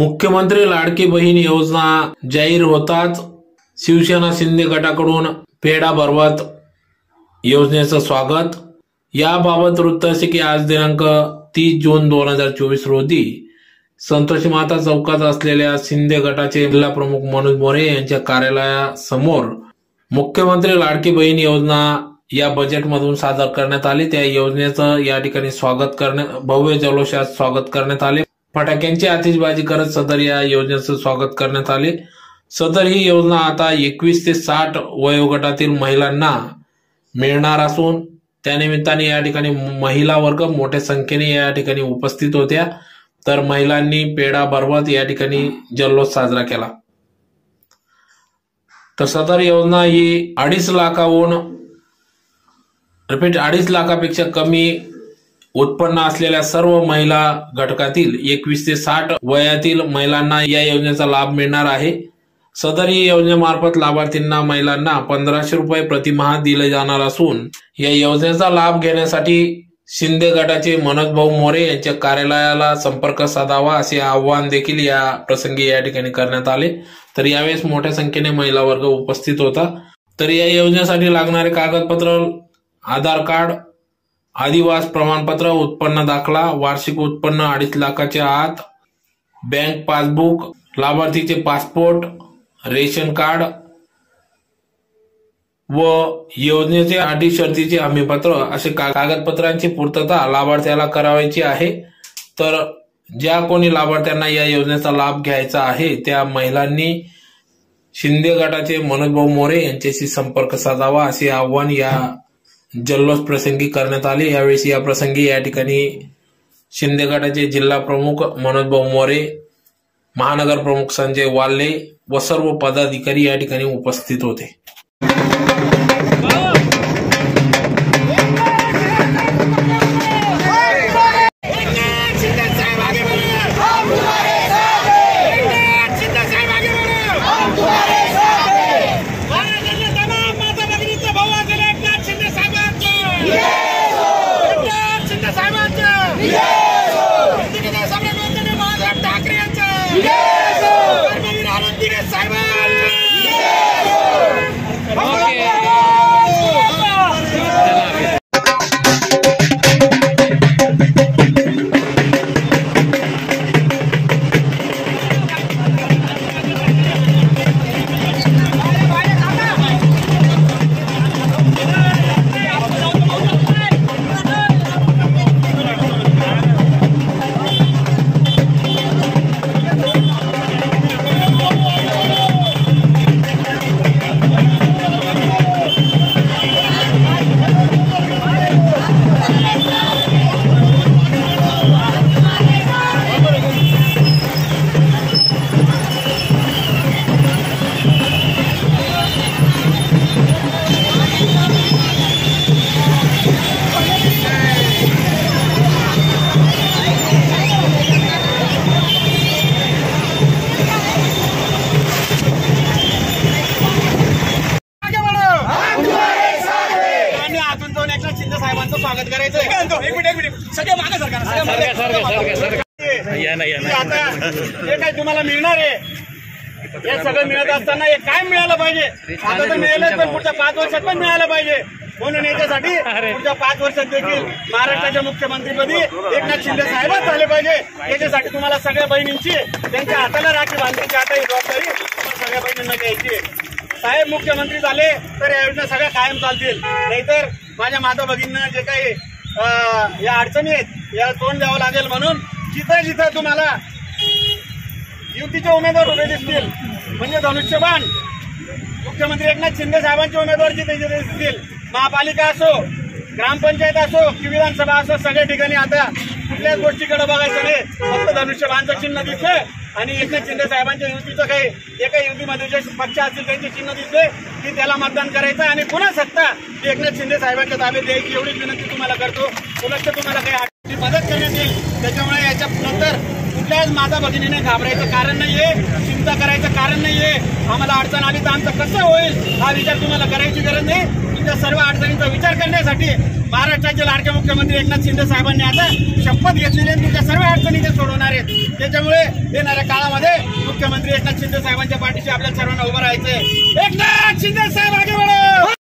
मुख्यमंत्री लाडकी बहीण योजना जाहीर होताच शिवसेना शिंदे गटाकडून पेढा भरवत योजनेचं स्वागत. याबाबत वृत्त असे की आज दिनांक तीस जून दोन हजार चोवीस रोजी संतोषी माता चौकात असलेल्या शिंदे गटाचे जिल्हा प्रमुख मनोज मोरे यांच्या कार्यालयासमोर मुख्यमंत्री लाडकी बहीण योजना या बजेटमधून सादर करण्यात आली. त्या योजनेचं या ठिकाणी स्वागत करण्यात भव्य जल्लोषात स्वागत करण्यात आले. फटाक्यांची आतिषबाजी करत सदर या योजनेचं स्वागत करण्यात आले. सदर ही योजना आता एकवीस ते साठ वयोगटातील महिलांना मिळणार असून त्यानिमित्ताने या ठिकाणी महिला वर्ग मोठ्या संख्येने या ठिकाणी उपस्थित होत्या. तर महिलांनी पेढा बरवत या ठिकाणी जल्लोष साजरा केला. तर सदर योजना ही अडीच लाखाहून रिपीट अडीच लाखापेक्षा कमी उत्पन्न असलेल्या सर्व महिला घटकातील एकवीस ते साठ वयातील महिलांना या योजनेचा लाभ मिळणार आहे. सदर योजनेमार्फत लाभार्थींना महिलांना पंधराशे रुपये प्रतिमाह दिले जाणार असून या योजनेचा लाभ घेण्यासाठी शिंदे गटाचे मनोज भाऊ मोरे यांच्या कार्यालयाला संपर्क साधावा असे आवाहन देखील या प्रसंगी या ठिकाणी करण्यात आले. तर यावेळेस मोठ्या संख्येने महिला वर्ग उपस्थित होता. तर या योजनेसाठी लागणारे कागदपत्र आधार कार्ड आदिवास प्रमाणपत्र उत्पन्न दाखला वार्षिक उत्पन्न अडीच लाखाच्या आत बँक पासबुक लाभार्थीचे पासपोर्ट रेशन कार्ड व योजनेचे अटी शर्तीचे हमीपत्र असे कागदपत्रांची पूर्तता लाभार्थ्याला करावायची आहे. तर ज्या कोणी लाभार्थ्यांना या योजनेचा लाभ घ्यायचा आहे त्या महिलांनी शिंदे गटाचे मनोजभाऊ मोरे यांच्याशी संपर्क साधावा असे आव्हान या जल्लोष प्रसंगी करण्यात आले. यावेळेस या प्रसंगी या ठिकाणी शिंदे गटाचे जिल्हा प्रमुख मनोजभाऊ मोरे महानगर प्रमुख संजय वाल्ले व सर्व पदाधिकारी या ठिकाणी उपस्थित होते. आणि हे काय तुम्हाला मिळणार आहे? हे सगळं मिळत असताना हे काय मिळालं पाहिजे? आता तर मिळालंच पण पुढच्या पाच वर्षात पण मिळालं पाहिजे. म्हणून याच्यासाठी? पुढच्या पाच वर्षात देखील महाराष्ट्राच्या मुख्यमंत्रीपदी एकनाथ शिंदे साहेबच झाले पाहिजे. याच्यासाठी तुम्हाला सगळ्या बहिणींची त्यांच्या हाताला राखी बांधण्याची आता ही जबाबदारी सगळ्या बहिणींना घ्यायची. साहेब मुख्यमंत्री झाले तर या योजना सगळ्या कायम चालतील. नाहीतर माझ्या माता भगिनींना जे काही या अडचणी आहेत. या तोंड द्यावं लागेल म्हणून जिथं जिथं तुम्हाला युतीचे उमेदवार उभे दिसतील म्हणजे धनुष्यबाण मुख्यमंत्री एकनाथ शिंदे साहेबांचे उमेदवार जिथे जिथे दिसतील महापालिका असो ग्रामपंचायत असो की विधानसभा असो सगळ्या ठिकाणी आता कुठल्याच गोष्टीकडे बघायचं नाही. फक्त धनुष्यबाणचं चिन्ह दिसतंय. आणि एकनाथ शिंदे साहेबांच्या युतीचं काही एका युतीमध्ये जे पक्ष असतील त्यांचे चिन्ह दिसते की त्याला मतदान करायचं आणि पुन्हा सत्ता ही एकनाथ शिंदे साहेबांच्या ताब्यात द्यायची एवढीच विनंती तुम्हाला करतो. पुनश्च तुम्हाला काही अडचणी मदत करण्यात येईल. त्याच्यामुळे याच्या नंतर कुठल्याच माता भगिनीने घाबरायचं कारण नाहीये चिंता करायचं कारण नाहीये. आम्हाला अडचण आली तर आमचं कसं होईल हा विचार तुम्हाला करायची गरज नाही. तुमच्या सर्व अडचणींचा विचार करण्यासाठी महाराष्ट्राचे लाडके मुख्यमंत्री एकनाथ शिंदे साहेबांनी आता शपथ घेतलेली आहे. तुमच्या सर्व अडचणी ते सोडवणार आहेत. त्याच्यामुळे येणाऱ्या काळामध्ये मुख्यमंत्री एकनाथ शिंदे साहेबांच्या पाठीशी आपल्या सर्वांना उभं राहायचंय. एकनाथ शिंदे साहेब आगे